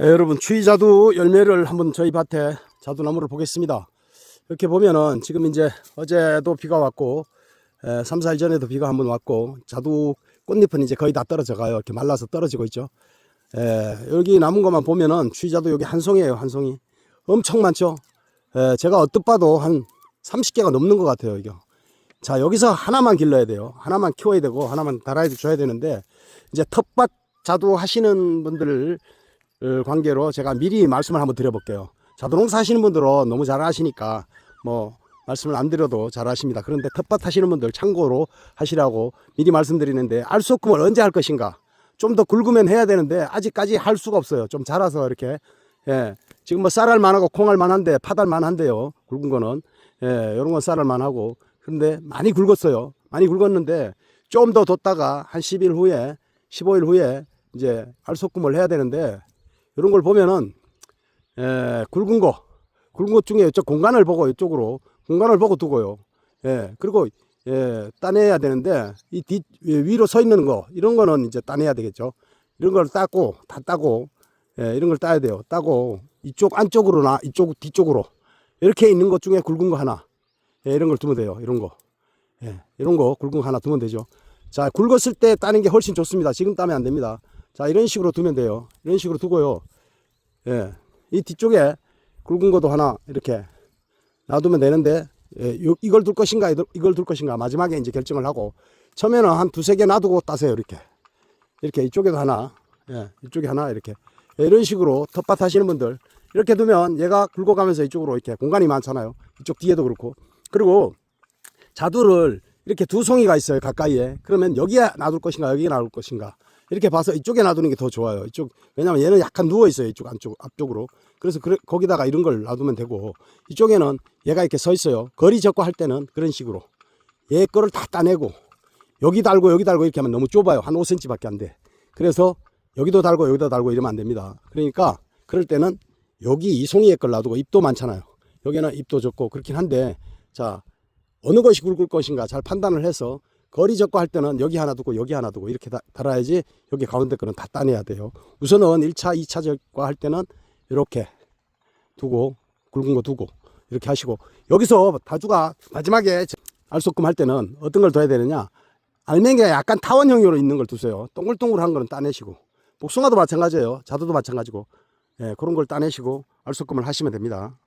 예, 여러분 추위자두 열매를 한번 저희 밭에 자두나무를 보겠습니다. 이렇게 보면은 지금 이제 어제도 비가 왔고 에, 3, 4일 전에도 비가 한번 왔고 자두 꽃잎은 이제 거의 다 떨어져 가요. 이렇게 말라서 떨어지고 있죠. 에, 여기 남은 것만 보면은 추위자두 여기 한 송이에요. 한 송이. 엄청 많죠. 에, 제가 어뜻 봐도 한 30개가 넘는 것 같아요. 이거. 자 여기서 하나만 길러야 돼요. 하나만 키워야 되고 하나만 달아야 줘야 되는데 이제 텃밭 자두 하시는 분들 을 관계로 제가 미리 말씀을 한번 드려볼게요. 자두농사 하시는 분들은 너무 잘 아시니까 뭐 말씀을 안 드려도 잘 아십니다. 그런데 텃밭 하시는 분들 참고로 하시라고 미리 말씀드리는데 알속금을 언제 할 것인가? 좀 더 굵으면 해야 되는데 아직까지 할 수가 없어요. 좀 자라서 이렇게 예 지금 뭐 쌀알 만하고 콩알 만한데 파달 만한데요. 굵은 거는 예 이런 건 쌀알 만하고 그런데 많이 굵었어요. 많이 굵었는데 좀 더 뒀다가 한 10일 후에 15일 후에 이제 알속금을 해야 되는데 이런 걸 보면은 에, 굵은 거 굵은 것 중에 이쪽 공간을 보고 이쪽으로 공간을 보고 두고요. 예 그리고 예 따내야 되는데 이 뒤 위로 서 있는 거 이런 거는 이제 따내야 되겠죠. 이런 걸 따고 다 따고 예, 이런 걸 따야 돼요. 따고 이쪽 안쪽으로나 이쪽 뒤쪽으로 이렇게 있는 것 중에 굵은 거 하나 예, 이런 걸 두면 돼요. 이런 거 예, 이런 거 굵은 거 하나 두면 되죠. 자 굵었을 때 따는 게 훨씬 좋습니다. 지금 따면 안 됩니다. 자 이런 식으로 두면 돼요. 이런 식으로 두고요. 예, 이 뒤쪽에 굵은 것도 하나 이렇게 놔두면 되는데 예, 요- 이걸 둘 것인가 이걸- 둘 것인가 마지막에 이제 결정을 하고 처음에는 한 두세 개 놔두고 따세요 이렇게. 이렇게 이쪽에도 하나 예, 이쪽에 하나 이렇게. 예, 이런 식으로 텃밭 하시는 분들 이렇게 두면 얘가 굵어가면서 이쪽으로 이렇게 공간이 많잖아요. 이쪽 뒤에도 그렇고. 그리고 자두를 이렇게 두 송이가 있어요 가까이에. 그러면 여기에 놔둘 것인가 여기에 놔둘 것인가 이렇게 봐서 이쪽에 놔두는 게 더 좋아요. 이쪽 왜냐면 얘는 약간 누워 있어요 이쪽 안쪽 앞쪽으로. 그래서 그래- 거기다가 이런 걸 놔두면 되고 이쪽에는 얘가 이렇게 서 있어요. 거리 적고 할 때는 그런 식으로. 얘 거를 다 따내고 여기 달고 여기 달고 이렇게 하면 너무 좁아요. 한 5cm 밖에 안 돼. 그래서 여기도 달고 여기도 달고 이러면 안 됩니다. 그러니까 그럴 때는 여기 이 송이의 걸 놔두고 잎도 많잖아요. 여기는 잎도 적고 그렇긴 한데 자 어느 것이 굵을 것인가 잘 판단을 해서 거리 적고 할 때는 여기 하나 두고 여기 하나 두고 이렇게 다- 달아야지 여기 가운데 거는 다 따내야 돼요. 우선은 1차, 2차 적과 할 때는 이렇게 두고 굵은 거 두고 이렇게 하시고 여기서 다주가 마지막에 알속금 할 때는 어떤 걸 둬야 되느냐 알맹이가 약간 타원형으로 있는 걸 두세요. 동글동글한 거는 따내시고 복숭아도 마찬가지예요. 자두도 마찬가지고 예, 그런 걸 따내시고 알속금을 하시면 됩니다.